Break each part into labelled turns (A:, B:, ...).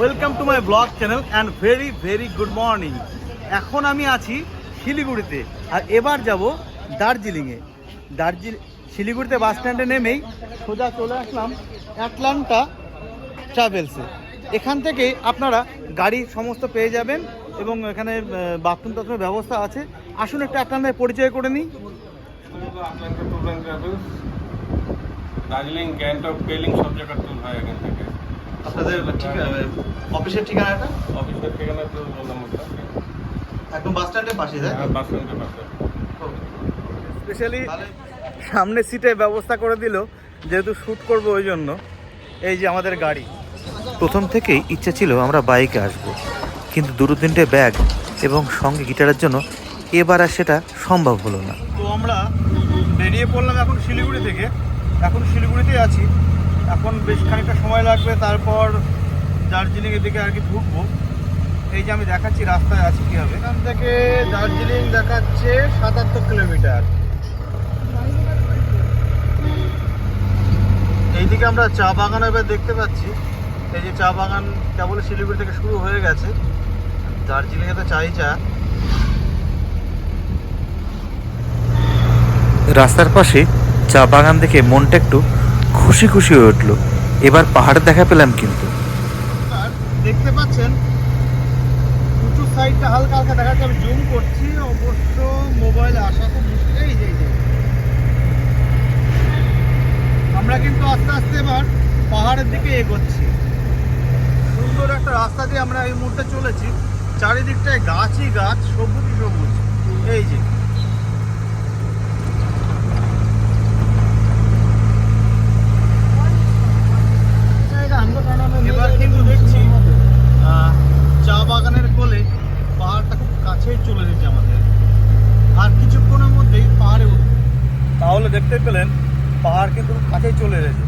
A: Welcome to my blog channel and very very good morning এখন আমি আছি শিলিগুড়িতে, আর এবার যাব দার্জিলিংয়ে। দার্জিলিং শিলিগুড়িতে বাস স্ট্যান্ডে নেমেই সোজা চলে আসলাম অ্যাটলান্টা ট্রাভেলসে। এখান থেকে আপনারা গাড়ি সমস্ত পেয়ে যাবেন এবং এখানে বাথরুম টাথরুমের ব্যবস্থা আছে। আসুন একটা অ্যাটলান্টায় পরিচয় করে নিই।
B: দার্জিলিং গ্যাংটক পেলিং সব জায়গার ট্যুর হয় এখান থেকে।
A: আপনাদের অফিসের ঠিকানাটা?
B: অফিসের ঠিকানা তো বললাম
A: একদম বাস স্ট্যান্ডের পাশে তাই
B: বাস স্ট্যান্ডের পাশে।
A: স্পেশালি সামনে সিটে ব্যবস্থা করে দিল যেহেতু শ্যুট করব ওই জন্য। এই যে আমাদের গাড়ি।
C: প্রথম থেকেই ইচ্ছা ছিল আমরা বাইকে আসব কিন্তু দুটো তিনটে ব্যাগ এবং সঙ্গে গিটারের জন্য এবার আর সেটা সম্ভব হলো না।
A: তো আমরা বেরিয়ে পড়লাম এখন শিলিগুড়ি থেকে। এখন শিলিগুড়িতেই আছি। এখন বেশ খানিকটা সময় লাগবে, তারপর দার্জিলিংয়ের দিকে আর কি ঢুকবো এই যে আমি দেখাচ্ছি রাস্তায় আছি কীভাবে। এখান থেকে দার্জিলিং দেখাচ্ছে সাতাত্তর কিলোমিটার। এইদিকে আমরা চা বাগান এবার দেখতে পাচ্ছি। এই যে চা বাগান কেবল শিলিগুড়ি থেকে শুরু হয়ে গেছে। দার্জিলিংয়ে তো চাই চা।
C: রাস্তার পাশে চা বাগান দেখে মনটা একটু খুশি খুশি হয়ে উঠল। এবার পাহাড় দেখা পেলাম কিন্তু।
A: দেখতে পাচ্ছেন, উঁচু সাইডটা হালকা হালকা দেখা যাচ্ছে। আমি জুম করছি, অবশ্য মোবাইলে আসা খুব মুশকিল এই যে আমরা কিন্তু আস্তে আস্তে এবার পাহাড়ের দিকে এগোচ্ছি। সুন্দর একটা রাস্তা দিয়ে আমরা এই মুহূর্তে চলেছি। চারিদিকটায় গাছই গাছ, সবুজই সবুজ। এই যে এবার কিন্তু দেখছি আহ, চা বাগানের কোলে পাহাড়টা খুব কাছেই চলে এসেছে আমাদের আর কিছুক্ষণের মধ্যেই পাহাড়ে উঠবে তাহলে দেখতে পেলেন, পাহাড় কিন্তু কাছেই চলে এসেছে।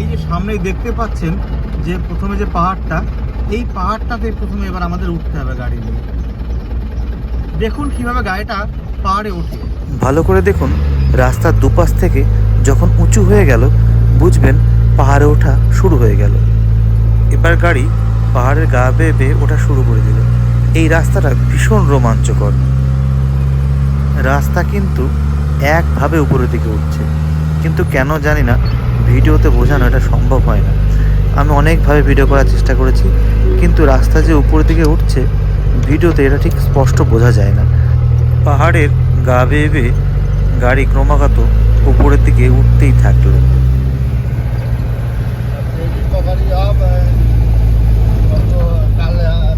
A: এই যে সামনেই দেখতে পাচ্ছেন যে প্রথমে যে পাহাড়টা, এই পাহাড়টাতে প্রথমে এবার আমাদের উঠতে হবে গাড়ি নিয়ে। দেখুন কীভাবে গাড়িটা পাহাড়ে ওঠে।
C: ভালো করে দেখুন, রাস্তার দুপাশ থেকে যখন উঁচু হয়ে গেল, বুঝবেন পাহাড়ে ওঠা শুরু হয়ে গেল। এবার গাড়ি পাহাড়ের গা বেয়ে বেয়ে ওঠা শুরু করে দিল। এই রাস্তাটা ভীষণ রোমাঞ্চকর। রাস্তা কিন্তু একভাবে উপরের দিকে উঠছে। কিন্তু কেন জানি না, ভিডিওতে বোঝানো এটা সম্ভব হয় না। আমি অনেকভাবে ভিডিও করার চেষ্টা করেছি, কিন্তু রাস্তা যে উপরের দিকে উঠছে, ভিডিওতে এটা ঠিক স্পষ্ট বোঝা যায় না। পাহাড়ের গা বেয়ে বেয়ে গাড়ি ক্রমাগত উপরের দিকে উঠতেই থাকল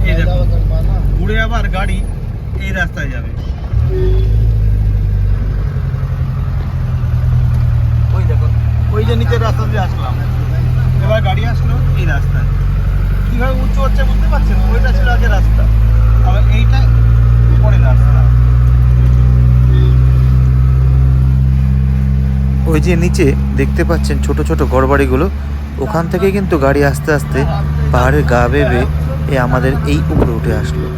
A: এই দেখো। গাড়ি এই রাস্তায় যাবে। ওই দেখো, ওই যে নিচের রাস্তা দিয়ে আসলাম। এবার গাড়ি আসলো এই রাস্তায়। কীভাবে উঁচু হচ্ছে বুঝতে পারছেন? ওইটা ছিল আগে রাস্তা। আবার এইটা পরে রাস্তা।
C: ওই যে নিচে দেখতে পাচ্ছেন ছোট ছোট ঘরবাড়িগুলো। ওখান থেকে কিন্তু গাড়ি আস্তে আস্তে পাহাড়ের গা এ আমাদের এই উপরে উঠে আসলো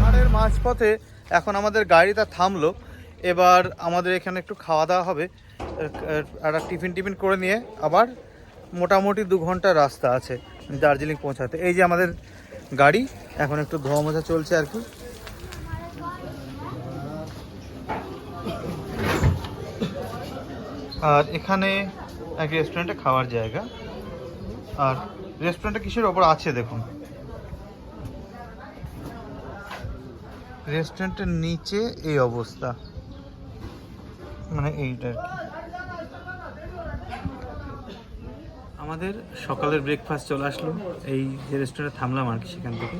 A: পাহাড়ের মাঝপথে এখন আমাদের গাড়িটা থামলো। এবার আমাদের এখানে একটু খাওয়া দাওয়া হবে। একটা টিফিন টিফিন করে নিয়ে আবার মোটামুটি দু ঘণ্টা রাস্তা আছে দার্জিলিং পৌঁছাতে। এই যে আমাদের গাড়ি, এখন একটু ধোয়া মোছা চলছে আর কি। আর এখানে এক রেস্টুরেন্টে খাওয়ার জায়গা। আর রেস্টুরেন্টটা কিসের ওপর আছে দেখুন। রেস্টুরেন্টের নিচে এই অবস্থা। মানে এইটা আর কি। আমাদের সকালের ব্রেকফাস্ট চলে আসলো। এই যে রেস্টুরেন্টে থামলাম আর কি সেখান থেকে।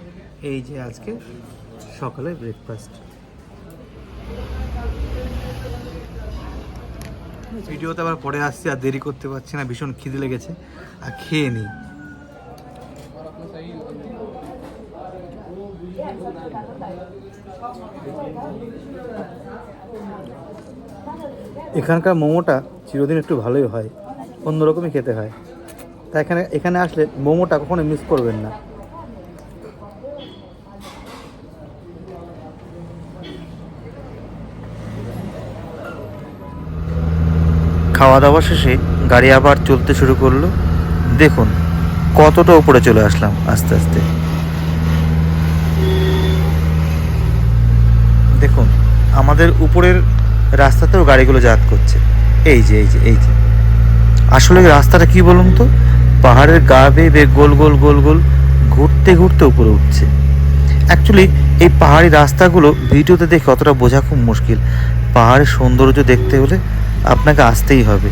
A: এই যে আজকে সকালের ব্রেকফাস্ট ভিডিওতে আবার পরে আসছি আর দেরি করতে পারছি না, ভীষণ খিদে লেগেছে। আর খেয়ে নিই। এখানকার মোমোটা চিরদিন একটু ভালোই হয় অন্যরকমই খেতে হয়। তা এখানে এখানে আসলে মোমোটা কখনো মিস করবেন না।
C: খাওয়া দাওয়া শেষে গাড়ি আবার চলতে শুরু করল। দেখুন, কতটা উপরে চলে আসলাম আস্তে আস্তে। দেখুন, আমাদের উপরের রাস্তাতেও গাড়িগুলো যাত করছে। এই যে এই যে এই যে। আসলে রাস্তাটা কি বলুন তো? পাহাড়ের গা বেয়ে গোল গোল গোল গোল ঘুরতে ঘুরতে উপরে উঠছে। অ্যাকচুয়ালি এই পাহাড়ি রাস্তাগুলো ভিডিওতে দেখে অতটা বোঝা খুব মুশকিল। পাহাড়ের সৌন্দর্য দেখতে হলে আপনাকে আসতেই হবে।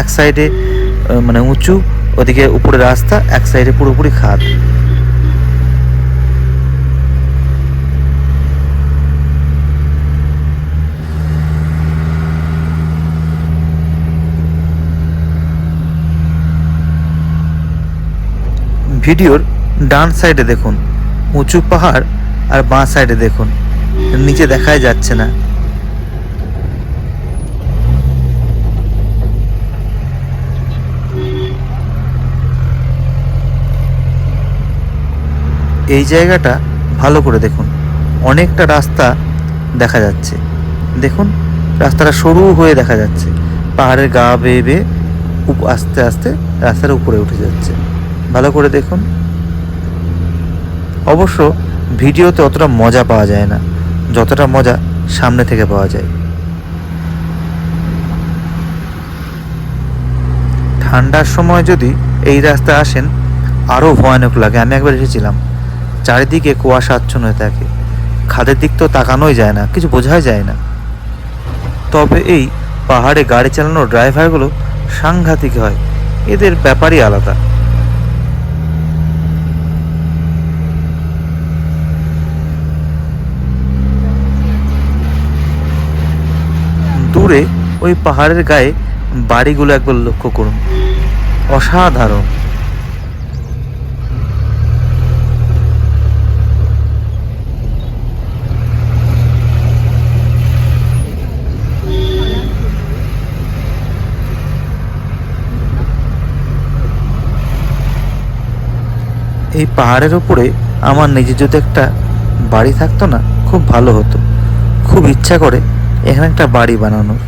C: এক সাইডে মানে উঁচু, ওদিকে উপরে রাস্তা, এক সাইডে পুরোপুরি খাদ। ভিডিওর ডান সাইডে দেখুন, উঁচু পাহাড় আর বাঁ সাইডে দেখুন, নিচে দেখাই যাচ্ছে না। এই জায়গাটা ভালো করে দেখুন, অনেকটা রাস্তা দেখা যাচ্ছে। দেখুন, রাস্তাটা সরু হয়ে দেখা যাচ্ছে, পাহাড়ের গা বেয়ে বেয়ে আস্তে আস্তে রাস্তার উপরে উঠে যাচ্ছে। ভালো করে দেখুন। অবশ্য ভিডিওতে অতটা মজা পাওয়া যায় না, যতটা মজা সামনে থেকে পাওয়া যায়। ঠান্ডার সময় যদি এই রাস্তায় আসেন, আরও ভয়ানক লাগে। আমি একবার এসেছিলাম, চারিদিকে কুয়াশা আচ্ছন্ন হয়ে থাকে। খাদের দিক তো তাকানোই যায় না, কিছু বোঝাই যায় না। তবে এই পাহাড়ে গাড়ি চালানোর ড্রাইভারগুলো সাংঘাতিক হয়, এদের ব্যাপারই আলাদা। দূরে ওই পাহাড়ের গায়ে বাড়িগুলো একবার লক্ষ্য করুন। অসাধারণ। এই পাহাড়ের উপরে আমার নিজের যদি একটা বাড়ি থাকতো না, খুব ভালো হতো। খুব ইচ্ছা করে এখানে একটা বাড়ি বানানোর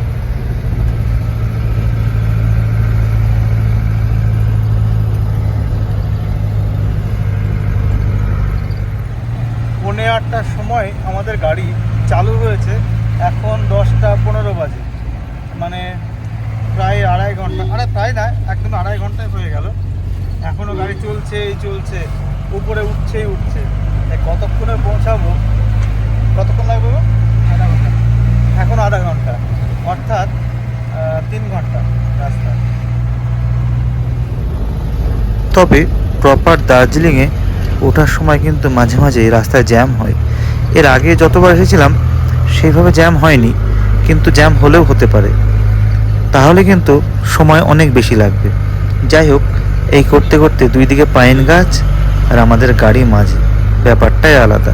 A: পৌনে আটটার সময় আমাদের গাড়ি চালু হয়েছে। এখন দশটা পনেরো বাজে। মানে প্রায় আড়াই ঘণ্টা, আরে প্রায় না, একদম আড়াই ঘন্টায় হয়ে গেল। এখনও গাড়ি চলছেই চলছে। উপরে উঠছেই উঠছে। কতক্ষণে পৌঁছাবো? কতক্ষণ লাগবে? এখন আধা ঘণ্টা। অর্থাৎ তিন ঘণ্টা রাস্তা।
C: তবে প্রপার দার্জিলিংয়ে ওঠার সময় কিন্তু মাঝে মাঝে রাস্তায় জ্যাম হয়। এর আগে যতবার এসেছিলাম সেইভাবে জ্যাম হয়নি, কিন্তু জ্যাম হলেও হতে পারে। তাহলে কিন্তু সময় অনেক বেশি লাগবে। যাই হোক, এই করতে করতে দুই দিকে পাইন গাছ আর আমাদের গাড়ি মাঝে। ব্যাপারটাই আলাদা।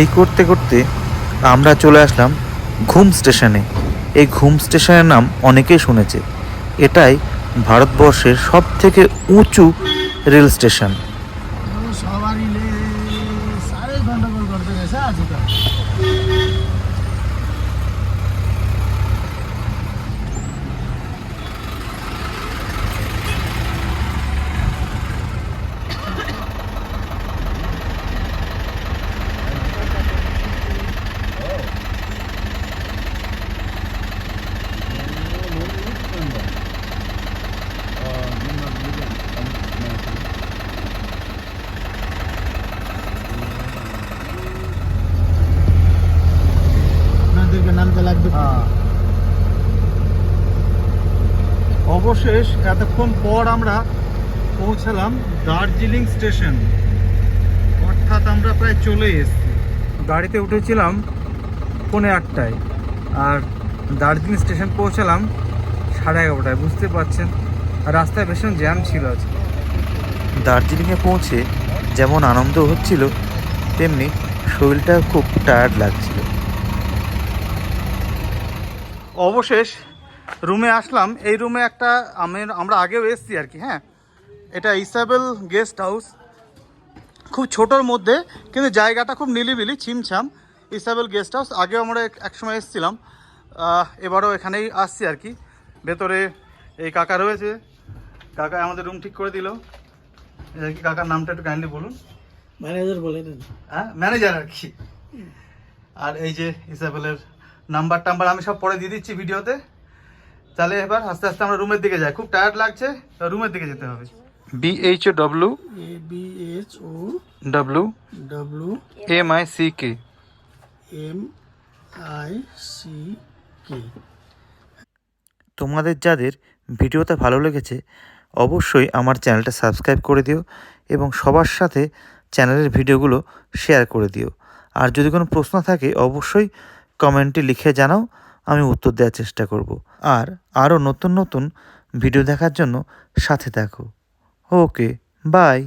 C: এই করতে করতে আমরা চলে আসলাম ঘুম স্টেশনে। এই ঘুম স্টেশনের নাম অনেকেই শুনেছে। এটাই ভারতবর্ষের সব থেকে উঁচু রেল স্টেশন।
A: অবশেষ এতক্ষণ পর আমরা পৌঁছালাম দার্জিলিং স্টেশন। অর্থাৎ আমরা প্রায় চলে এসেছি। গাড়িতে উঠেছিলাম পৌনে আটটায় আর দার্জিলিং স্টেশন পৌঁছালাম সাড়ে এগারোটায় বুঝতে পারছেন? আর রাস্তায় ভীষণ জ্যাম ছিল আজকে।
C: দার্জিলিংয়ে পৌঁছে যেমন আনন্দ হচ্ছিল তেমনি শরীরটা খুব টায়ার্ড লাগছিল।
A: অবশেষ রুমে আসলাম। এই রুমে একটা আমি আমরা আগেও এসেছি আর কি হ্যাঁ। এটা ইসাবেল গেস্ট হাউস। খুব ছোটোর মধ্যে কিন্তু জায়গাটা খুব নিলিবিলি ছিমছাম। Isabel guest house. আগেও আমরা এক- একসময় এসেছিলাম। এবারও এখানেই আসছি আর কি। ভেতরে এই কাকা রয়েছে। কাকা আমাদের রুম ঠিক করে দিল। কি কাকার নামটা একটু কাইন্ডলি বলুন।
D: ম্যানেজার বলে দেন।
A: হ্যাঁ ম্যানেজার আর কি। আর এই যে ইসাবেলের নাম্বার টাম্বার আমি সব পরে দিয়ে দিচ্ছি ভিডিওতে। তাহলে এবার আস্তে আস্তে আমরা রুমের দিকে যাই। খুব টায়ার্ড লাগছে রুমের দিকে যেতে হবে। BH O W
D: A B H O
A: W
D: W
A: M I C K
D: M I C K
C: তোমাদের যাদের ভিডিওটা ভালো লেগেছে অবশ্যই আমার চ্যানেলটা সাবস্ক্রাইব করে দিও এবং সবার সাথে চ্যানেলের ভিডিওগুলো শেয়ার করে দিও। আর যদি কোনো প্রশ্ন থাকে অবশ্যই কমেন্টে লিখে জানাও, আমি উত্তর দেওয়ার চেষ্টা করব। আর আরও নতুন নতুন ভিডিও দেখার জন্য সাথে থাকো। Okay, bye.